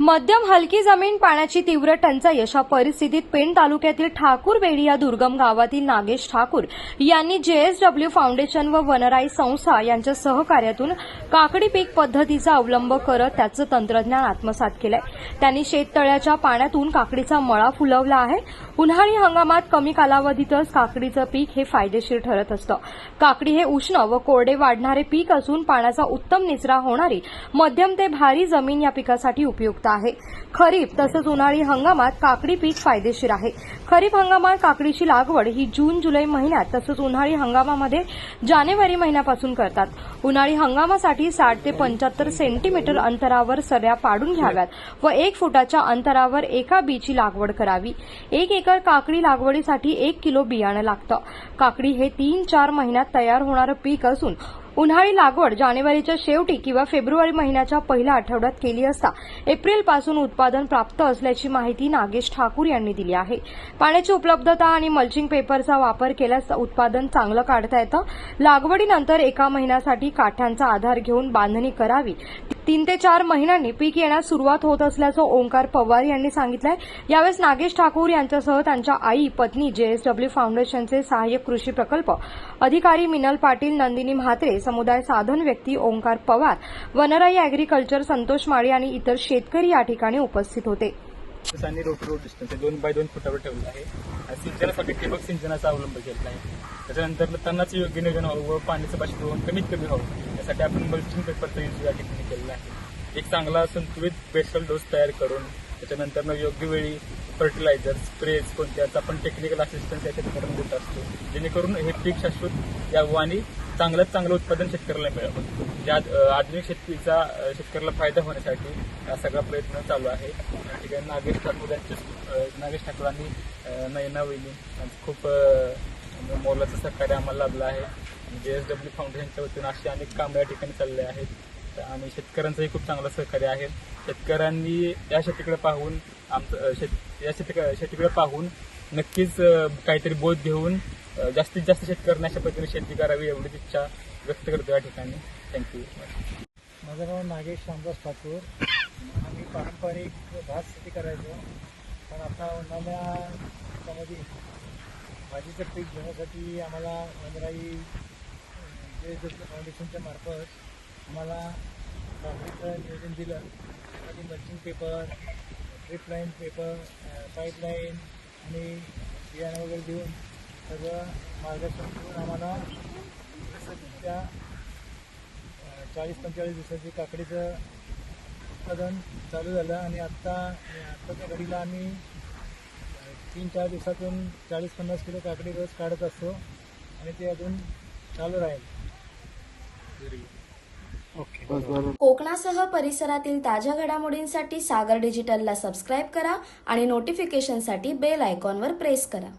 मध्यम हलकी जमीन पाण्याची तीव्र टंचाई अशा परिस्थितीत पेण तालुक्यातील ठाकूरबेडी या दुर्गम गावातील नागेश ठाकूर यांनी जेएसडब्ल्यू फाउंडेशन व वनराई संस्था यांच्या सहकार्यातून काकडी पीक पद्धतीचा अवलंब करत त्याचं तंत्रज्ञान आत्मसात केलंय. त्यांनी शेततळ्याच्या पाण्यातून काकडीचा मळा फुलवला आहे. उन्हाळी हंगामात कमी कालावधीतच काकडीचं पीक हे फायदेशीर ठरत असतं. काकडी हे उष्ण व कोरडे वाढणारे पीक असून पाण्याचा उत्तम निचरा होणारी मध्यम ते भारी जमीन या पिकासाठी उपयुक्त आहे. खरीप तसंच उन्हाळी हंगामात काकडी पीक फायदेशीर आहे. खरीप हंगामात काकडीची लागवड ही जून जुलै महिन्यात तसंच उन्हाळी हंगामामध्ये जानेवारी महिन्यापासून करतात. उन्हाळी हंगामासाठी साठ ते पंच्याहत्तर सेंटीमीटर अंतरावर सऱ्या पाडून घ्याव्यात व एक फुटाच्या अंतरावर एका बीची लागवड करावी. एक एकर काकडी लागवडीसाठी एक किलो बियाणं लागतं. काकडी हे तीन चार महिन्यात तयार होणारं पीक असून उन्हाळी लागवड जानेवारीच्या शेवटी किंवा फेब्रुवारी महिन्याच्या पहिल्या आठवड्यात केली असता एप्रिलपासून उत्पादन प्राप्त असल्याची माहिती नागेश ठाकूर यांनी दिली आहे. पाण्याची उपलब्धता आणि मल्चिंग पेपरचा वापर केल्यास उत्पादन चांगलं काढता येतं. लागवडीनंतर एका महिन्यासाठी काठ्यांचा आधार घेऊन बांधणी करावी. तीन ते चार महिन्यांनी पीक येण्यास सुरुवात होत असल्याचं ओंकार पवार यांनी सांगितलंय. यावेळेस नागेश ठाकूर यांच्यासह त्यांच्या आई पत्नी जेएसडब्ल्यू फाउंडेशनचे सहाय्यक कृषी प्रकल्प अधिकारी मिनल पाटील नंदिनी म्हात्रे समुदाय साधन व्यक्ती ओंकार पवार वनराई अॅग्रिकल्चर संतोष माळी आणि इतर शेतकरी या ठिकाणी उपस्थित होते. आणि रोड रोड डिस्टन्स दोन बाय दोन फुटावर ठेवलं आहे. सिंचनासाठी ठिबक सिंचनाचा अवलंब केला आहे त्याच्यानंतर तणाचं योग्य नियोजन व्हावं व पाण्याचं बाष्पीभवन कमीत कमी व्हावं. त्यासाठी आपण मल्चिंग पेपरचा यूज या ठिकाणी केलेला आहे. एक चांगला संतुलित बेसल डोस तयार करून त्याच्यानंतर योग्य वेळी फर्टिलायझर स्प्रेज कोणत्याचा आपण टेक्निकल असिस्टन्स या शेतकऱ्यांना देत असतो. जेणेकरून हे पीक शाश्वत यावं आणि चांगल्यात चांगलं उत्पादन शेतकऱ्याला मिळावं. ज्या आधुनिक शेतीचा शेतकऱ्याला फायदा होण्यासाठी हा सगळा प्रयत्न चालू आहे. या ठिकाणी नागेश ठाकूर यांचे नागेश ठाकूर आणि नयना वहिनी खूप मोलाचं सहकार्य आम्हाला लाभलं आहे. जे एस डब्ल्यू फाउंडेशनच्या वतीनं असे अनेक कामं या ठिकाणी चालले आहेत. आणि शेतकऱ्यांचंही खूप चांगलं सहकार्य आहे. शेतकऱ्यांनी या शेतीकडे पाहून आमचं शेत या शेती शेतीकडे पाहून नक्कीच काहीतरी बोध घेऊन जास्तीत जास्त शेतकऱ्यांना अशा पद्धतीने शेती करावी एवढीच इच्छा व्यक्त करतो या ठिकाणी. थँक्यू माझं नाव नागेश रामदास ठाकूर. आम्ही पारंपरिक भात शेती करायचो. पण आता उन्हाळ्यामध्ये भाजीचं पीक घेण्यासाठी आम्हाला वनराई जे फाउंडेशनच्या मार्फत आम्हाला काकडीचं नियोजन दिलं. त्यासाठी mulching paper drip line paper pipeline आणि बियाणं वगैरे देऊन सगळं मार्गदर्शन करून आम्हाला जसं त्या चाळीस पंचेचाळीस दिवसाची काकडीचं उत्पादन चालू झालं आणि आत्ता आत्ताच्या घडीला आम्ही तीन चार दिवसातून चाळीस पन्नास किलो काकडी रोज काढत असतो आणि ते अजून चालू राहील. कोकणासह परिसरातील ताज्या घडामोडींसाठी सागर डिजिटलला सबस्क्राईब करा आणि नोटिफिकेशनसाठी बेल आयकॉनवर प्रेस करा.